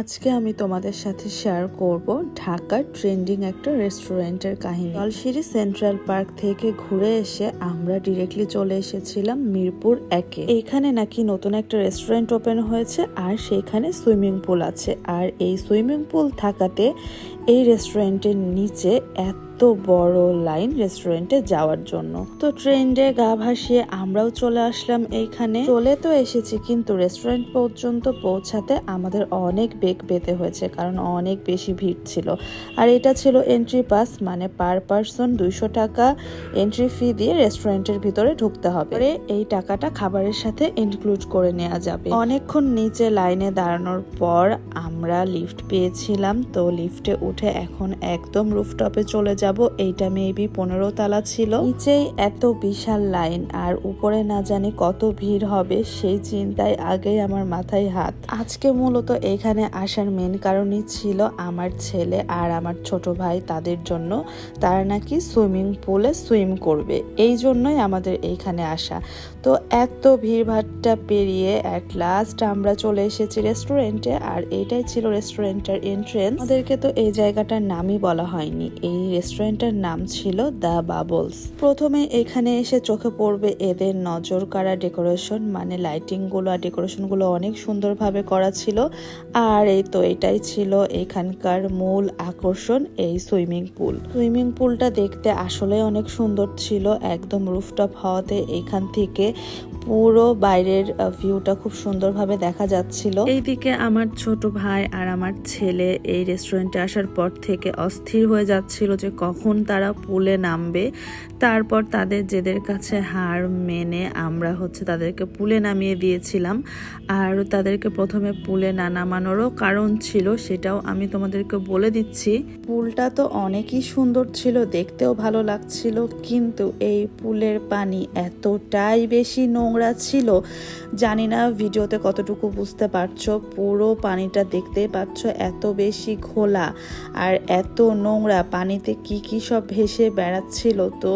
আজকে আমি তোমাদের সাথে শেয়ার করব ঢাকার ট্রেন্ডিং একটা রেস্টুরেন্টের কাহিনী। জলসিরি সেন্ট্রাল পার্ক থেকে ঘুরে এসে আমরা ডিরেক্টলি চলে এসেছিলাম মিরপুর একে। এখানে নাকি নতুন একটা রেস্টুরেন্ট ওপেন হয়েছে আর সেখানে সুইমিং পুল আছে। আর এই সুইমিং পুল থাকাতে এই রেস্টুরেন্টের নিচে এত বড় লাইন রেস্টুরেন্টে যাওয়ার জন্য। তো ট্রেন্ডে গা ভাসিয়ে আমরাও চলে আসলাম এইখানে। চলে তো এসেছি, কিন্তু রেস্টুরেন্ট পর্যন্ত পৌঁছাতে আমাদের অনেক বেগ পেতে হয়েছে, কারণ অনেক বেশি ভিড় ছিল। আর এটা ছিল এন্ট্রি পাস মানে পার পারসন দুইশো টাকা এন্ট্রি ফি দিয়ে রেস্টুরেন্টের ভিতরে ঢুকতে হবে। এই টাকাটা খাবারের সাথে ইনক্লুড করে নেওয়া যাবে। অনেকক্ষণ নিচে লাইনে দাঁড়ানোর পর আমরা লিফট পেয়েছিলাম, তো লিফটে উঠে এখন একদম রুফটপে চলে যাব। এইটা মেবি পনেরো তালা ছিল। নিচেই এত বিশাল লাইন, আর উপরে না জানি কত ভিড় হবে, সেই চিন্তায় আগেই আমার মাথায় হাত। আজকে মূলত এখানে আসার মেন কারণই ছিল আমার ছেলে আর আমার ছোট ভাই তাদের জন্য। তারা নাকি সুইমিং পুলে সুইম করবে, এই জন্যই আমাদের এইখানে আসা। তো এত ভিড়ভাট্টা পেরিয়ে অ্যাট লাস্ট আমরা চলে এসেছি রেস্টুরেন্টে আর এটাই ছিল রেস্টুরেন্টের এন্ট্রেন্স আমাদেরকে তো এই জায়গাটার নামই বলা হয়নি, এই রেস্টুরেন্টের নাম ছিল দ্য বাবলস প্রথমে এখানে এসে চোখে পড়বে এদের নজর কাড়া ডেকোরেশন মানে লাইটিংগুলো আর ডেকোরেশনগুলো অনেক সুন্দরভাবে করা ছিল। আর এই তো এটাই ছিল এখানকার মূল আকর্ষণ, এই সুইমিং পুল। সুইমিং পুলটা দেখতে আসলে অনেক সুন্দর ছিল, একদম রুফটপ হওয়াতে এখান থেকে পুরো বাইরের ভিউটা খুব সুন্দরভাবে দেখা যাচ্ছিল। এইদিকে আমার ছোট ভাই আর আমার ছেলে এই রেস্টুরেন্টে আসার পর থেকে অস্থির হয়ে যাচ্ছিল যে কখন তারা পুলে নামবে, তারপর তাদের জেদের কাছে হার মেনে আমরা হচ্ছে তাদেরকে পুলে নামিয়ে দিয়েছিলাম। আর তাদেরকে প্রথমে পুলে না নামানোরও কারণ ছিল সেটাও আমি তোমাদেরকে বলে দিচ্ছি। পুলটা তো অনেকই সুন্দর ছিল, দেখতেও ভালো লাগছিল, কিন্তু এই পুলের পানি এতটাই বেশি নোংরা ছিল, জানি না ভিডিওতে কতটুকু বুঝতে পারছ, পুরো পানিটা দেখতেই পাচ্ছ এত বেশি খোলা আর এত নোংরা, পানিতে কি কি সব ভেসে বেড়াচ্ছিল। তো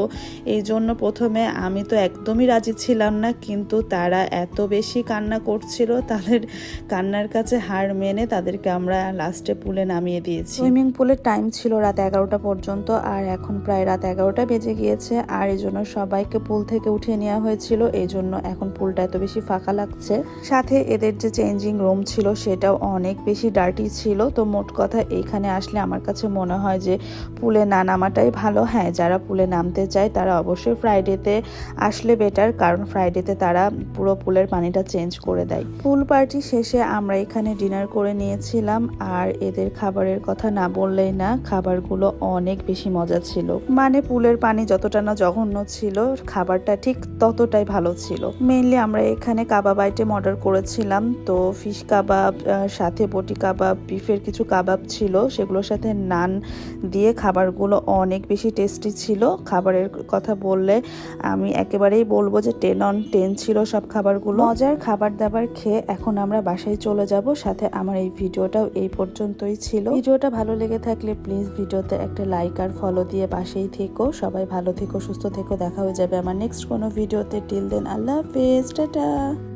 এই জন্য প্রথমে আমি তো একদমই রাজি ছিলাম না, কিন্তু তারা এত বেশি কান্না করছিল, তাদের কান্নার কাছে হার মেনে তাদেরকে আমরা লাস্টে পুলে নামিয়ে দিয়েছি। সুইমিং পুলের টাইম ছিল রাত এগারোটা পর্যন্ত, আর এখন প্রায় রাত এগারোটা বেজে গিয়েছে, আর এই জন্য সবাইকে পুল থেকে উঠিয়ে নেওয়া হয়েছিল, এই জন্য এখন পুলটা এত বেশি ফাঁকা লাগছে। সাথে এদের যে চেঞ্জিং রুম ছিল, সেটাও অনেক বেশি ডার্টি ছিল। তো মোট কথা এইখানে আসলে আমার কাছে মনে হয় যে পুলে না নামাটাই ভালো। হ্যাঁ যারা পুলে নামতে চায় তারা অবশ্যই ফ্রাইডেতে আসলে বেটার কারণ ফ্রাইডেতে তারা পুরো পুলের পানিটা চেঞ্জ করে দেয়। পুল পার্টি শেষে আমরা এখানে ডিনার করে নিয়েছিলাম, আর এদের খাবারের কথা না বললেই না, খাবারগুলো অনেক বেশি মজা ছিল। মানে পুলের পানি যতটা না জঘন্য ছিল, খাবারটা ঠিক ততটাই ভালো ছিল। মেইনলি আমরা এখানে কাবাব আইটেম অর্ডার করেছিলাম, তো ফিশ কাবাব সাথে বটি কাবাব বিফের কিছু কাবাব ছিল, সেগুলোর সাথে নান দিয়ে খাবারগুলো অনেক বেশি টেস্টি ছিল। খাবারের কথা বললে আমি একেবারেই বলব যে টেন অন টেন ছিল সব খাবারগুলো। মজার খাবার দাবার খেয়ে এখন আমরা বাসায় চলে যাব। সাথে আমার এই ভিডিওটাও এই পর্যন্তই ছিল। ভিডিওটা ভালো লেগে থাকলে প্লিজ ভিডিওতে একটা লাইক আর ফলো দিয়ে পাশেই থেকো। সবাই ভালো থেকো, সুস্থ থেকো। দেখা হয়ে যাবে আমার নেক্সট কোনো ভিডিওতে। টিল দেন আল্লাহ হাফেজ। টাটা।